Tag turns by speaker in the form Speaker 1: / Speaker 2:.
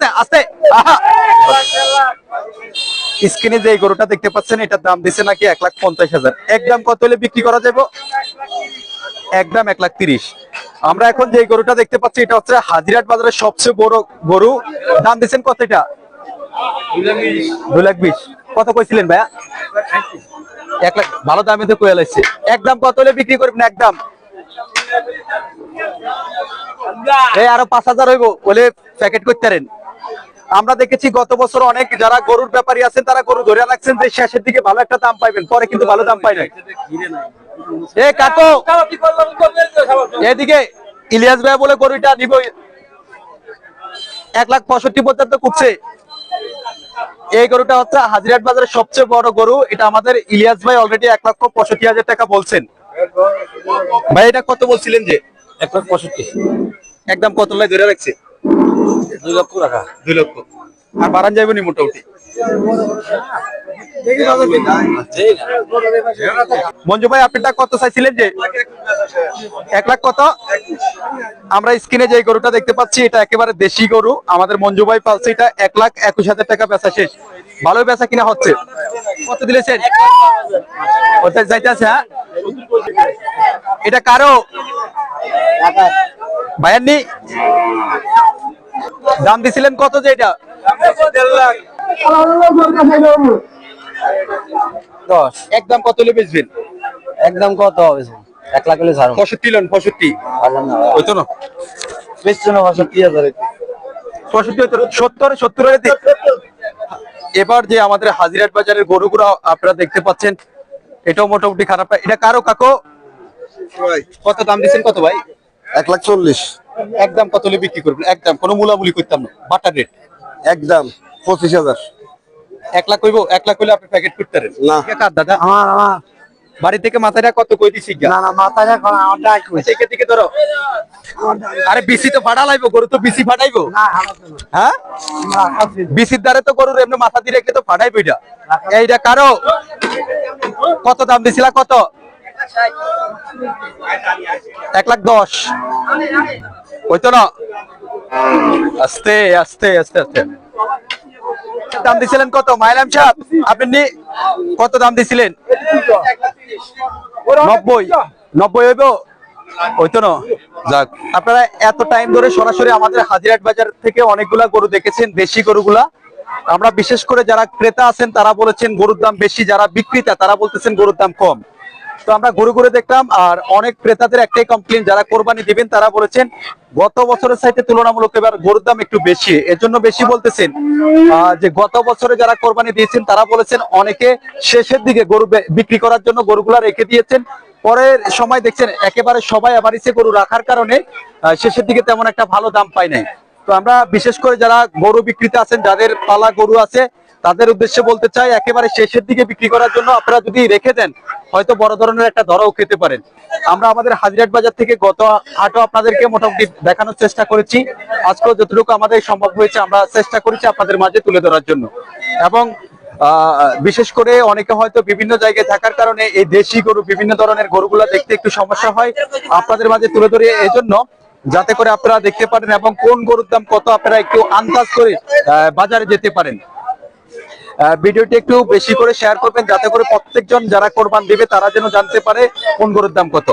Speaker 1: আস্তে আস্তে। স্ক্রিনে যে গরুটা দেখতে পাচ্ছেন, এটার দাম নাকি এক লাখ পঞ্চাশ হাজার। একদম কত হলে বিক্রি করা একদম এক লাখ তিরিশ। আমরা এখন যে গরুটা দেখতে পাচ্ছি, এটা হচ্ছে হাজিরাট বাজারের সবচেয়ে বড় গরু। দাম দিচ্ছেন কত এটা? দুই লাখ বিশ। কত কইছিলেন ভাইয়া? এক লাখ। ভালো দামে তো কোয়াল আসছে একদম কত হলে বিক্রি করবেন? একদম এই আরও পাঁচ হাজার হইব, বলে প্যাকেট করতে পারেন। আমরা দেখেছি গত বছর অনেক যারা গরুর ব্যাপারী আছেন তারা গরু ধরে রাখছেন যে শেষের দিকে ভালো একটা দাম পাইবেন। পরে কিন্তু ভালো দাম পাই নাই। এ কাকো! এদিকে ইলিয়াস ভাই বলে গরুটা নিব। এক লাখ পঁয়ষট্টি পর্যন্ত কুপছে। এই গরুটা হচ্ছে হাজিরাট বাজারের সবচেয়ে বড় গরু। এটা আমাদের ইলিয়াস ভাই অলরেডি এক লক্ষ পঁয়ষট্টি হাজার টাকা বলছেন। ভাই এটা কত বলছিলেন যে?
Speaker 2: এক লাখ পঁয়ষট্টি।
Speaker 1: একদম কত লাই ধরে রাখছে। মঞ্জু ভাই আপনারটা কত চাইছিলেন যে? এক লাখ কত? আমরা স্ক্রিনে যে গরুটা দেখতে পাচ্ছি, এটা একেবারে দেশি গরু। আমাদের মঞ্জু ভাই পালছে এটা এক লাখ একুশ হাজার টাকা বেচা শেষ। ভালো বেচা কিনা হচ্ছে। কত দিলেছেন? ওটা হ্যাঁ? এটা কারও? ভাইয়ার নি? দাম দিছিলেন কত যে এটা?
Speaker 2: দশ।
Speaker 1: একদম কত হলে বেচবেন?
Speaker 2: একদম কত হবে? এক লাখ হলে ছাড়ুন।
Speaker 1: পঁয়ষট্টি লন পঁয়ষট্টি।
Speaker 2: পারলাম না
Speaker 1: ওই তো না?
Speaker 2: না পঁয়ষট্টি হাজার
Speaker 1: পঁয়ষট্টি সত্তর সত্তর এবার যে আমাদের হাজিরাট বাজারের গরুগুলো আপনারা দেখতে পাচ্ছেন এটাও মোটামুটি খারাপ। না। এটা কারও কাকো? কত দাম দিচ্ছেন কত ভাই?
Speaker 3: এক লাখ চল্লিশ।
Speaker 1: একদম কত হলে বিক্রি করবেন? একদম কোনো মূলামূলি করতাম না। Butter rate?
Speaker 3: একদম পঁচিশ হাজার।
Speaker 1: এক লাখ কইবো এক লাখ কইলে আপনি প্যাকেট করতে
Speaker 3: না।
Speaker 1: কার দাদা।
Speaker 2: আমার আমার।
Speaker 1: বাড়ি থেকে মাথাটা কত কই দিছি
Speaker 2: না না মাথা যখন আমার ডাক
Speaker 1: থেকে থেকে ধরো। আরে বিসি তো ফাটা লাইবো গরু তো বিসি ফাটাইবো
Speaker 2: না
Speaker 1: হ্যাঁ? বিসির দ্বারে তো গরুর এমনি মাথা দিয়ে রেখে তো ফাটাইবো এটা। এইটা কারও? কত দাম দিছিলা কত? এক লাখ দশ। ওই তো না। আস্তে আস্তে আস্তে আস্তে। দাম দিছিলেন কত? মাইলাম সাহেব, আপনি কত দাম দিছিলেন? নব্বই। নব্বই হইব? ওই তো না। যাক, আপনারা এত টাইম ধরে সরাসরি আমাদের হাজিরাট বাজার থেকে অনেকগুলা গরু দেখেছেন, দেশি গরুগুলা। আমরা বিশেষ করে যারা ক্রেতা আছেন, তারা বলেছেন গরুর দাম বেশি, যারা বিক্রেতা, তারা বলতেছেন গরুর দাম কম। তো আমরা গরু গরু দেখলাম, আর অনেক ক্রেতাদের একটাই কমপ্লেন যারা কোরবানি দিবেন, তারা বলেছেন গত বছরের সাইতে তুলনামূলক এবার গরুর দাম একটু বেশি। এজন্য বেশি বলতেছেন যে গত বছরে যারা কোরবানি দিয়েছেন, তারা বলেছেন অনেকে শেষের দিকে গরু বিক্রি করার জন্য গরুগুলা রেখে দিয়েছেন। পরের সময় দেখছেন একেবারে সবাই আবার ইসে গরু রাখার কারণে শেষের দিকে তেমন একটা ভালো দাম পায় নাই। তো আমরা বিশেষ করে যারা গরু বিক্রিতে আছেন, যাদের পালা গরু আছে তাদের উদ্দেশ্যে বলতে চাই, একেবারে শেষের দিকে বিক্রি করার জন্য আপনারা যদি রেখে দেন, হয়তো বড় ধরনের একটা ধরাও খেতে পারেন। আমরা আমাদের হাজিরাট বাজার থেকে গত হাটও আপনাদেরকে মোটামুটি দেখানোর চেষ্টা করেছি। আজকেও যতটুকু আমাদের সম্ভব হয়েছে, আমরা চেষ্টা করেছি আপনাদের মাঝে তুলে ধরার জন্য। এবং বিশেষ করে অনেকে হয়তো বিভিন্ন জায়গায় থাকার কারণে এই দেশি গরু, বিভিন্ন ধরনের গরুগুলা দেখতে একটু সমস্যা হয় আপনাদের মাঝে তুলে ধরে এই জন্য যাতে করে আপনারা দেখতে পারেন এবং কোন গরুর দাম কত আপনারা একটু আন্দাজ করে বাজারে যেতে পারেন। ভিডিওটি একটু বেশি করে শেয়ার করবেন, যাতে করে প্রত্যেকজন যারা কোরবান দিবে, তারা যেন জানতে পারে কোন গরুর দাম কত।